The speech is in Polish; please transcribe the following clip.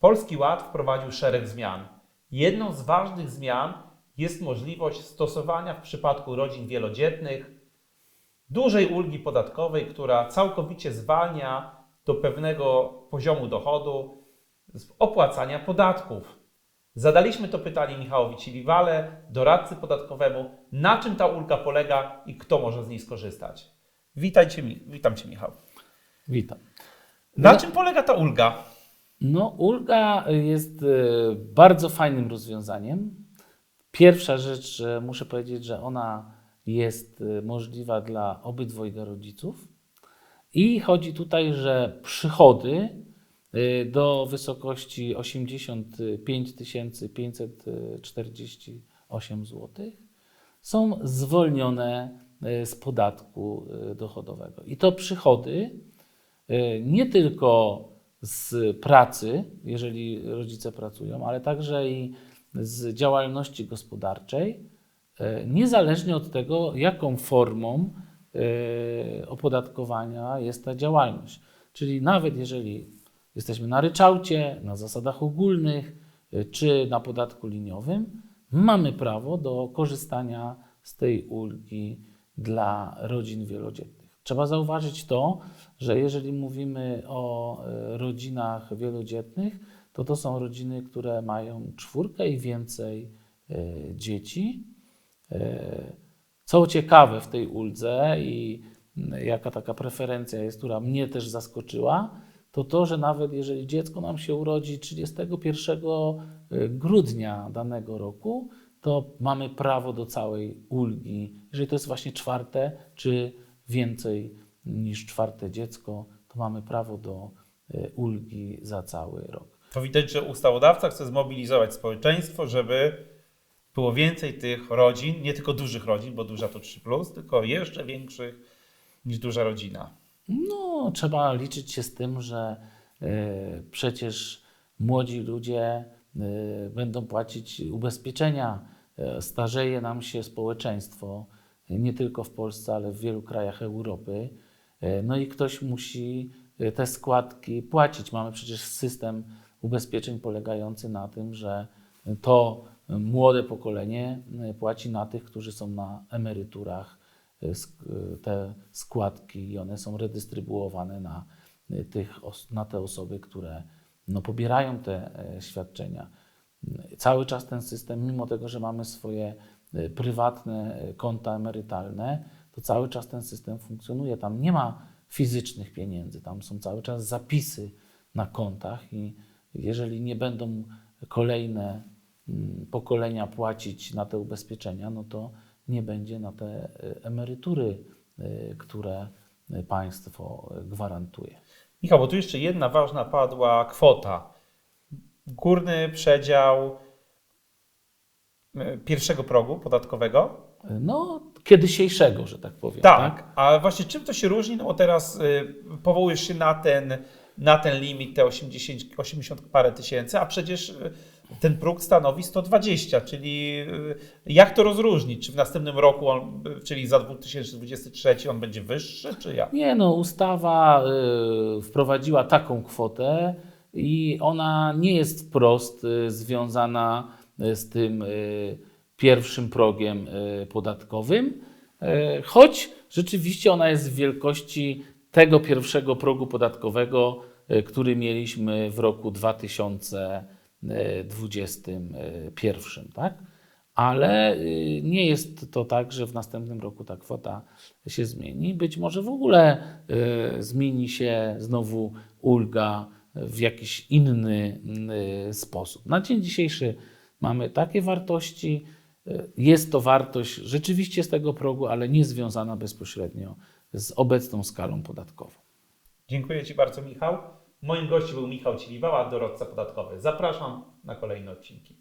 Polski Ład wprowadził szereg zmian. Jedną z ważnych zmian jest możliwość stosowania w przypadku rodzin wielodzietnych dużej ulgi podatkowej, która całkowicie zwalnia do pewnego poziomu dochodu z opłacania podatków. Zadaliśmy to pytanie Michałowi Ciliwale, doradcy podatkowemu, na czym ta ulga polega i kto może z niej skorzystać. Witajcie, witam Cię Michał. Witam. Na No. czym polega ta ulga? No, ulga jest e, bardzo fajnym rozwiązaniem. Pierwsza rzecz, że muszę powiedzieć, że ona jest e, możliwa dla obydwojga rodziców. I chodzi tutaj, że przychody e, do wysokości 85 548 zł są zwolnione z podatku dochodowego. I to przychody nie tylko z pracy, jeżeli rodzice pracują, ale także i z działalności gospodarczej, e, niezależnie od tego, jaką formą e, opodatkowania jest ta działalność. Czyli nawet jeżeli jesteśmy na ryczałcie, na zasadach ogólnych e, czy na podatku liniowym, mamy prawo do korzystania z tej ulgi dla rodzin wielodzietnych. Trzeba zauważyć to, że jeżeli mówimy o e, rodzinach wielodzietnych, to to są rodziny, które mają czwórkę i więcej e, dzieci. E, Co ciekawe w tej uldze i jaka taka preferencja jest, która mnie też zaskoczyła, to to, że nawet jeżeli dziecko nam się urodzi 31 grudnia danego roku, to mamy prawo do całej ulgi. Jeżeli to jest właśnie czwarte czy więcej niż czwarte dziecko, to mamy prawo do e, ulgi za cały rok. To widać, że ustawodawca chce zmobilizować społeczeństwo, żeby było więcej tych rodzin, nie tylko dużych rodzin, bo duża to 3, tylko jeszcze większych niż duża rodzina. No, trzeba liczyć się z tym, że e, przecież młodzi ludzie e, będą płacić ubezpieczenia. E, starzeje nam się społeczeństwo, nie tylko w Polsce, ale w wielu krajach Europy. E, no i ktoś musi e, te składki płacić. Mamy przecież system ubezpieczeń polegający na tym, że to młode pokolenie e, płaci na tych, którzy są na emeryturach te składki i one są redystrybuowane na, tych, na te osoby, które no, pobierają te świadczenia. Cały czas ten system, mimo tego, że mamy swoje prywatne e, konta emerytalne, to cały czas ten system funkcjonuje. Tam nie ma fizycznych pieniędzy, tam są cały czas zapisy na kontach i jeżeli nie będą kolejne mm, pokolenia płacić na te ubezpieczenia, no to nie będzie na te e, emerytury, które państwo gwarantuje. Michał, bo tu jeszcze jedna ważna padła kwota. Górny przedział pierwszego progu podatkowego. No, kiedysiejszego, że tak powiem. Tak, a właśnie czym to się różni? No bo teraz y, powołujesz się na ten, na ten limit, te 80, 80 parę tysięcy, a przecież ten próg stanowi 120, czyli jak to rozróżnić? Czy w następnym roku, on, czyli za 2023 on będzie wyższy, czy jak? Nie no, ustawa wprowadziła taką kwotę i ona nie jest wprost związana z tym y, pierwszym progiem y, podatkowym, y, choć rzeczywiście ona jest w wielkości tego pierwszego progu podatkowego, który mieliśmy w roku 2021, tak? Ale nie jest to tak, że w następnym roku ta kwota się zmieni. Być może w ogóle zmieni się znowu ulga w jakiś inny sposób. Na dzień dzisiejszy mamy takie wartości, e, jest to wartość rzeczywiście z tego progu, ale nie związana bezpośrednio z obecną skalą podatkową. Dziękuję Ci bardzo, Michał. Moim gościem był Michał Ciliwała, doradca podatkowy. Zapraszam na kolejne odcinki.